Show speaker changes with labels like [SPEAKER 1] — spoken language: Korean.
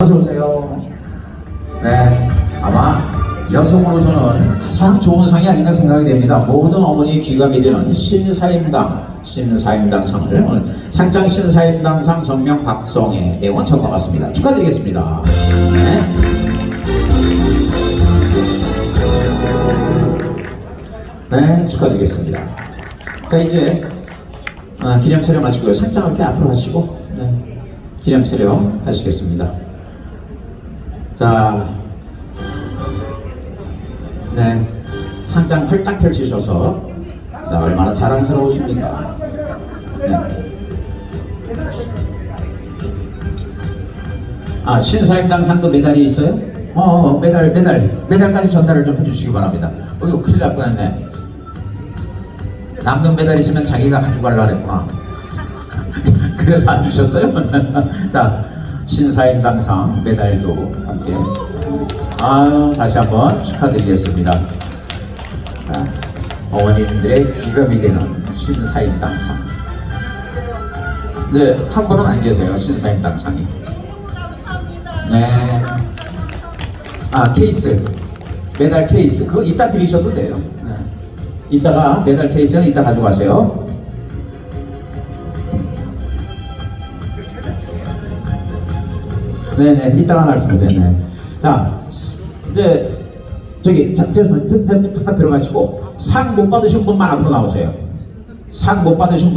[SPEAKER 1] 어서 오세요. 네, 아마 여성으로서는 가장 좋은 상이 아닌가 생각이 됩니다. 모든 어머니의 귀가 미리는 신사임당, 신사임당 상을 상장 신사임당 상 정명 박성의 내원 처과 같습니다. 축하드리겠습니다. 네. 네, 축하드리겠습니다. 자, 이제 아, 기념 촬영 하시고요. 상장을 이렇게 앞으로 하시고 네, 기념 촬영 하시겠습니다. 자, 네, 상장 활짝 펼치셔서 네, 얼마나 자랑스러우십니까? 네. 아, 신사임당 상도 메달이 있어요? 어, 어, 메달, 메달, 메달까지 전달을 좀 해주시기 바랍니다. 어, 이거 큰일 날 뻔했네. 남는 메달 있으면 자기가 가져가려고 했구나. 그래서 안 주셨어요? 자, 신사임당상 메달도 함께. 아 다시 한번 축하드리겠습니다. 자, 어머님들의 귀감이 되는 신사임당상. 네, 한 분은 안 계세요. 신사임당상이. 네. 아, 케이스. 메달 케이스. 그거 이따 드리셔도 돼요. 네. 이따가 메달 케이스는 이따 가져가세요. 네네, 이따가 말씀하세요. 네. 자, 스- 이제 저기 자. 잠깐 들어가시고 상 못 받으신 분만 앞으로 나오세요. 상 못 받으신 분.